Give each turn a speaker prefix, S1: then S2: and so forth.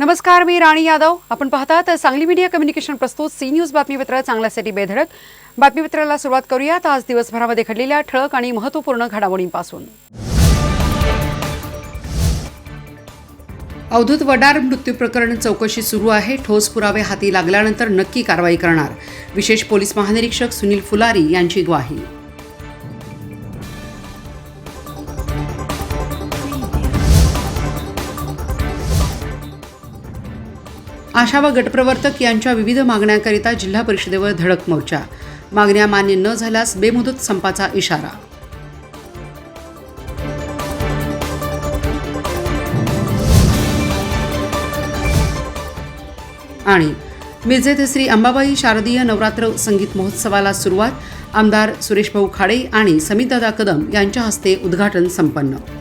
S1: नमस्कार मी राणी यादव. आपण पाहतात सांगली मीडिया कम्युनिकेशन प्रस्तुत सी न्यूज बातमीपत्र चांगल्यासाठी बेधडक. बातमीपत्राला सुरुवात करूयात. आज दिवसभरामध्ये घडलेल्या ठळक आणि महत्त्वपूर्ण घडामोडींपासून. अवधूत वडार मृत्यू प्रकरण चौकशी सुरू आहे. ठोस पुरावे हाती लागल्यानंतर नक्की कारवाई करणार. विशेष पोलीस महानिरीक्षक सुनील फुलारी यांची ग्वाही. आशा व गटप्रवर्तक यांच्या विविध मागण्यांकरिता जिल्हा परिषदेवर धडक मोर्चा. मागण्या मान्य न झाल्यास बेमुदत संपाचा इशारा. आणि मिरजेत श्री अंबाबाई शारदीय नवरात्र संगीत महोत्सवाला सुरुवात आमदार सुरेशभाऊ खाडे आणि समितदादा कदम यांच्या हस्ते उद्घाटन संपन्न.